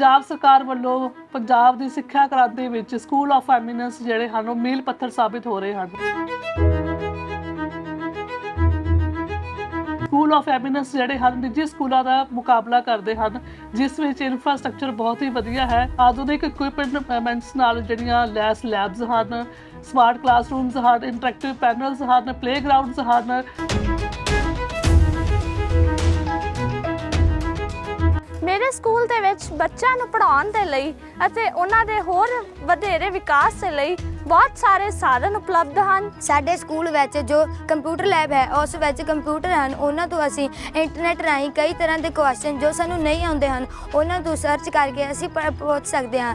ਪੰਜਾਬ ਸਰਕਾਰ ਵੱਲੋਂ ਪੰਜਾਬ ਦੀ ਸਿੱਖਿਆ ਕ੍ਰਾਂਤੀ ਵਿੱਚ ਸਕੂਲ ਆਫ ਐਮੀਨੈਂਸ ਜਿਹੜੇ ਹਨ, ਉਹ ਮੀਲ ਪੱਥਰ ਸਾਬਿਤ ਹੋ ਰਹੇ ਹਨ। ਸਕੂਲ ਆਫ ਐਮੀਨੈਂਸ ਜਿਹੜੇ ਹਨ, ਨਿੱਜੀ ਸਕੂਲਾਂ ਦਾ ਮੁਕਾਬਲਾ ਕਰਦੇ ਹਨ, ਜਿਸ ਵਿੱਚ ਇਨਫਰਾਸਟ੍ਰਕਚਰ ਬਹੁਤ ਹੀ ਵਧੀਆ ਹੈ। ਆਧੁਨਿਕ ਇਕਵਿਪਮੈਂਟਸ ਨਾਲ ਜਿਹੜੀਆਂ ਲੈਸ ਲੈਬਸ ਹਨ ਸਮਾਰਟ ਕਲਾਸਰੂਮਸ ਹਨ ਇੰਟਰੈਕਟਿਵ ਪੈਨਲਸ ਹਨ ਪਲੇਗਰਾਉਂਡਸ ਹਨ। ਮੇਰੇ ਸਕੂਲ ਦੇ ਵਿੱਚ ਬੱਚਿਆਂ ਨੂੰ ਪੜ੍ਹਾਉਣ ਦੇ ਲਈ ਅਤੇ ਉਹਨਾਂ ਦੇ ਹੋਰ ਵਧੇਰੇ ਵਿਕਾਸ ਦੇ ਲਈ ਬਹੁਤ ਸਾਰੇ ਸਾਧਨ ਉਪਲਬਧ ਹਨ। ਸਾਡੇ ਸਕੂਲ ਵਿੱਚ ਜੋ ਕੰਪਿਊਟਰ ਲੈਬ ਹੈ, ਉਸ ਵਿੱਚ ਕੰਪਿਊਟਰ ਹਨ। ਉਹਨਾਂ ਤੋਂ ਅਸੀਂ ਇੰਟਰਨੈਟ ਰਾਹੀਂ ਕਈ ਤਰ੍ਹਾਂ ਦੇ ਕੁਐਸਚਨ ਜੋ ਸਾਨੂੰ ਨਹੀਂ ਆਉਂਦੇ ਹਨ, ਉਹਨਾਂ ਤੋਂ ਸਰਚ ਕਰਕੇ ਅਸੀਂ ਪ- ਪੁੱਛ ਸਕਦੇ ਹਾਂ।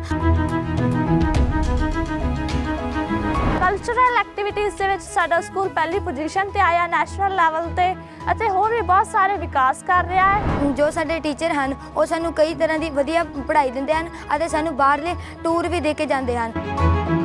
ਐਕਟੀਵਿਟੀਜ਼ ਦੇ ਵਿੱਚ ਸਾਡਾ ਸਕੂਲ ਪਹਿਲੀ ਪੋਜੀਸ਼ਨ ਤੇ ਆਇਆ ਨੈਸ਼ਨਲ ਲੈਵਲ ਤੇ ਅਤੇ ਹੋਰ ਵੀ ਬਹੁਤ ਸਾਰੇ ਵਿਕਾਸ ਕਰ ਰਿਹਾ ਹੈ। ਜੋ ਸਾਡੇ ਟੀਚਰ ਹਨ, ਉਹ ਸਾਨੂੰ ਕਈ ਤਰ੍ਹਾਂ ਦੀ ਵਧੀਆ ਪੜ੍ਹਾਈ ਦਿੰਦੇ ਹਨ ਅਤੇ ਸਾਨੂੰ ਬਾਹਰਲੇ ਟੂਰ ਵੀ ਦੇ ਕੇ ਜਾਂਦੇ ਹਨ।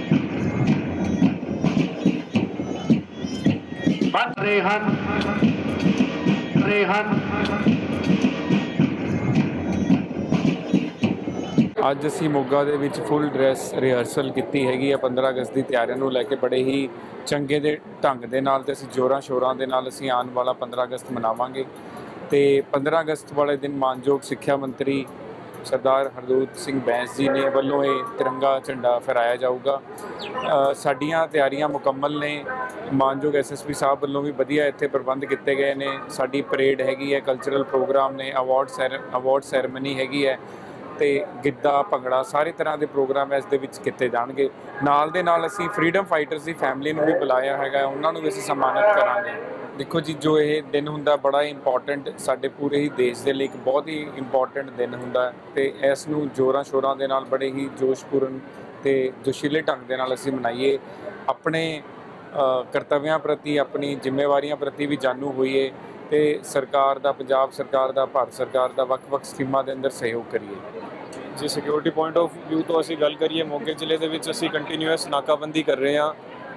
ਬਣ ਰਹੇ ਹਨ ਰਹੇ ਹਨ। ਅੱਜ ਅਸੀਂ ਮੋਗਾ ਦੇ ਵਿੱਚ ਫੁੱਲ ਡਰੈਸ ਰਿਹਰਸਲ ਕੀਤੀ ਹੈਗੀ ਆ 15 ਅਗਸਤ ਦੀ ਤਿਆਰੀਆਂ ਨੂੰ ਲੈ ਕੇ ਬੜੇ ਹੀ ਚੰਗੇ ਦੇ ਢੰਗ ਦੇ ਨਾਲ ਤੇ ਅਸੀਂ ਜੋਰਾਂ ਸ਼ੋਰਾਂ ਦੇ ਨਾਲ ਅਸੀਂ ਆਉਣ ਵਾਲਾ 15 ਅਗਸਤ ਮਨਾਵਾਂਗੇ। ਤੇ 15 ਅਗਸਤ ਵਾਲੇ ਦਿਨ ਮਾਨਯੋਗ ਸਿੱਖਿਆ ਮੰਤਰੀ ਸਰਦਾਰ ਹਰਦੂਤ ਸਿੰਘ ਬੈਂਸ ਜੀ ਨੇ ਵੱਲੋਂ ਇਹ ਤਿਰੰਗਾ ਝੰਡਾ ਫਹਿਰਾਇਆ ਜਾਊਗਾ। ਸਾਡੀਆਂ ਤਿਆਰੀਆਂ ਮੁਕੰਮਲ ਨੇ। ਮਾਨਯੋਗ ਐਸਐਸਪੀ ਸਾਹਿਬ ਵੱਲੋਂ ਵੀ ਵਧੀਆ ਇੱਥੇ ਪ੍ਰਬੰਧ ਕੀਤੇ ਗਏ ਨੇ। ਸਾਡੀ ਪਰੇਡ ਹੈਗੀ ਹੈ ਕਲਚਰਲ ਪ੍ਰੋਗਰਾਮ ਨੇ ਅਵਾਰਡ ਸੈਰ ਅਵਾਰਡ ਸੈਰੇਮਨੀ ਹੈਗੀ ਹੈ ਤੇ ਗਿੱਧਾ, ਭੰਗੜਾ ਸਾਰੇ ਤਰ੍ਹਾਂ ਦੇ ਪ੍ਰੋਗਰਾਮ ਇਸ ਦੇ ਵਿੱਚ ਕੀਤੇ ਜਾਣਗੇ। ਨਾਲ ਦੇ ਨਾਲ ਅਸੀਂ ਫਰੀडम ਫਾਈਟਰਸ ਦੀ ਫੈਮਿਲੀ ਨੂੰ ਵੀ ਬੁਲਾਇਆ ਹੈਗਾ ਉਹਨਾਂ ਨੂੰ ਵੀ ਅਸੀਂ ਸਨਮਾਨਿਤ ਕਰਾਂਗੇ। ਦੇਖੋ ਜੀ, ਜੋ ਇਹ ਦਿਨ ਹੁੰਦਾ ਬੜਾ ਇੰਪੋਰਟੈਂਟ ਸਾਡੇ ਪੂਰੇ ਹੀ ਦੇਸ਼ ਦੇ ਲਈ ਇੱਕ ਬਹੁਤ ਹੀ ਇੰਪੋਰਟੈਂਟ ਦਿਨ ਹੁੰਦਾ ਹੈ ਤੇ ਇਸ ਨੂੰ ਜੋਰਾਂ ਸ਼ੋਰਾਂ ਦੇ ਨਾਲ ਬੜੇ ਹੀ ਜੋਸ਼ਪੂਰਨ ਤੇ ਜੋਸ਼ੀਲੇ ਢੰਗ ਦੇ ਨਾਲ ਅਸੀਂ ਮਨਾਈਏ। ਆਪਣੇ ਅ, ਕਰਤੱਵਿਆਂ ਪ੍ਰਤੀ ਆਪਣੀ ਜ਼ਿੰਮੇਵਾਰੀਆਂ ਪ੍ਰਤੀ ਵੀ ਜਾਣੂ ਹੋਈਏ ਤੇ ਸਰਕਾਰ ਦਾ ਪੰਜਾਬ ਸਰਕਾਰ ਦਾ ਭਾਰਤ ਸਰਕਾਰ ਦਾ ਵੱਖ-ਵੱਖ ਸਕੀਮਾਂ ਦੇ ਅੰਦਰ ਸਹਿਯੋਗ ਕਰੀਏ। ਜੇ ਸਿਕਿਉਰਿਟੀ ਪੁਆਇੰਟ ਆਫ ਵਿਊ ਤੋਂ ਅਸੀਂ ਗੱਲ ਕਰੀਏ ਮੋਗੇ ਜ਼ਿਲ੍ਹੇ ਦੇ ਵਿੱਚ ਅਸੀਂ ਕੰਟੀਨਿਊਸ ਨਾਕਾਬੰਦੀ ਕਰ ਰਹੇ ਹਾਂ।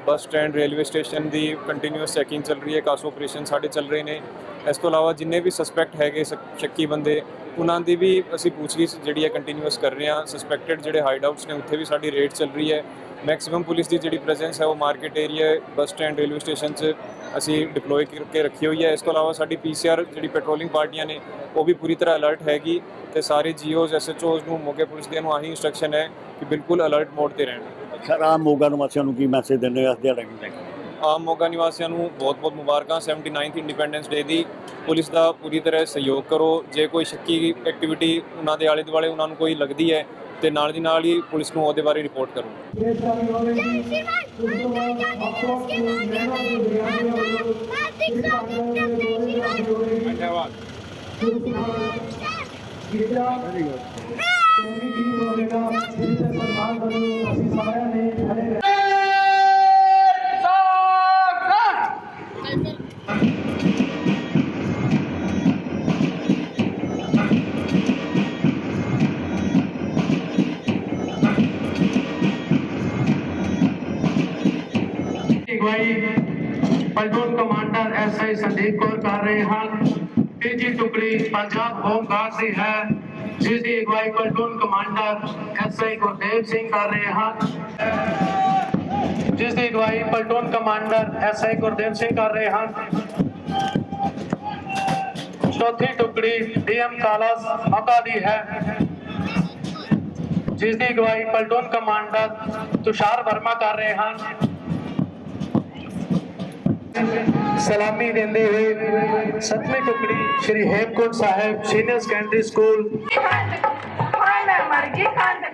ਬੱਸ ਸਟੈਂਡ ਰੇਲਵੇ ਸਟੇਸ਼ਨ ਦੀ ਕੰਟੀਨਿਊਸ ਚੈਕਿੰਗ ਚੱਲ ਰਹੀ ਹੈ ਕਾਸ ਆਪਰੇਸ਼ਨ ਸਾਡੇ ਚੱਲ ਰਹੇ ਨੇ। ਇਸ ਤੋਂ ਇਲਾਵਾ ਜਿੰਨੇ ਵੀ ਸਸਪੈਕਟ ਹੈਗੇ ਸ਼ੱਕੀ ਬੰਦੇ ਉਹਨਾਂ ਦੀ ਵੀ ਅਸੀਂ ਪੁੱਛਗਿੱਛ ਜਿਹੜੀ ਹੈ ਕੰਟੀਨਿਊਸ ਕਰ ਰਹੇ ਹਾਂ। ਸਸਪੈਕਟਡ ਜਿਹੜੇ ਹਾਈਡ ਆਊਟਸ ਨੇ ਉੱਥੇ ਵੀ ਸਾਡੀ ਰੇਡ ਚੱਲ ਰਹੀ ਹੈ। ਮੈਕਸਿਮਮ ਪੁਲਿਸ ਦੀ ਜਿਹੜੀ ਪ੍ਰੈਜ਼ੈਂਸ ਹੈ ਉਹ market area bus stand railway station 'ਚ ਅਸੀਂ ਡਿਪਲੋਏ ਕਰਕੇ ਰੱਖੀ ਹੋਈ ਹੈ। ਇਸ ਤੋਂ ਇਲਾਵਾ ਸਾਡੀ ਪੀਸੀਆਰ ਜਿਹੜੀ ਪੈਟਰੋਲਿੰਗ ਪਾਰਟੀਆਂ ਨੇ ਉਹ ਵੀ ਪੂਰੀ ਤਰ੍ਹਾਂ ਅਲਰਟ ਹੈਗੀ ਤੇ ਸਾਰੇ ਜੀਓਜ਼ ਐਸਐਚਓਜ਼ ਨੂੰ ਮੋਗੇ ਪੁਲਿਸ ਦੇ ਨੂੰ ਆਹੀ ਇਨਸਟਰਕਸ਼ਨ ਹੈ ਕਿ ਬਿਲਕੁਲ ਅਲਰਟ ਮੋਡ ਤੇ ਰਹਿਣ। ਖਰਾ ਮੋਗਾ ਨਿਵਾਸੀਆਂ ਨੂੰ ਕੀ ਮੈਸੇਜ ਦਿੰਦੇ ਹੋ ਇਸ ਦਿਹਾੜੇ ਨੂੰ ਆਮ ਮੋਗਾ ਨਿਵਾਸੀਆਂ ਨੂੰ ਬਹੁਤ-ਬਹੁਤ ਮੁਬਾਰਕਾਂ 79th ਇੰਡੀਪੈਂਡੈਂਸ ਡੇ ਦੀ। ਪੁਲਿਸ ਦਾ ਪੂਰੀ ਤਰ੍ਹਾਂ ਸਹਿਯੋਗ ਕਰੋ। ਜੇ ਕੋਈ ਸ਼ੱਕੀ ਐਕਟੀਵਿਟੀ ਉਹਨਾਂ ਦੇ ਆਲੇ ਦੁਆਲੇ ਉਹਨਾਂ ਨੂੰ ਕੋਈ ਲੱਗਦੀ ਹੈ ਤੇ ਨਾਲ ਦੀ ਨਾਲ ਹੀ ਪੁਲਿਸ ਨੂੰ ਉਹਦੇ ਬਾਰੇ ਰਿਪੋਰਟ ਕਰੋ ਧੰਨਵਾਦ। Platoon commander SI Sandeep Kaur ਕਰ ਰਹੇ ਹਨ ਤੀਜੀ ਟੁਕੜੀ ਪੰਜਾਬ ਹੋਮ ਗਾਰਡ ਦੀ ਹੈ ਜਿਸ ਦੀ ਅਗਵਾਈ platoon commander SI Gurdev Singh ਕਰ ਰਹੇ ਹਨ ਜਿਸ ਦੀ ਅਗਵਾਈ platoon commander SI Gurdev Singh ਕਰ ਰਹੇ ਹਨ ਚੌਥੀ ਟੁਕੜੀ ਡੀਐਮ ਕਾਲਾਸ ਮਕਾ ਦੀ ਹੈ ਜਿਸ ਦੀ ਅਗਵਾਈ ਪਲਟੂਨ ਕਮਾਂਡਰ ਤੁਸ਼ਾਰ ਵਰਮਾ ਕਰ ਰਹੇ ਹਨ ਸਲਾਮੀ ਦਿੰਦੇ ਹੋਏ ਸੱਤਵੀਂ ਟੁਕੜੀ Shri Hemkunt Sahib senior secondary school. ਖਾਣਾ ਮਰ ਗਈ ਖੰਡ ਖਟੂਰਾ ਪੀਰੀ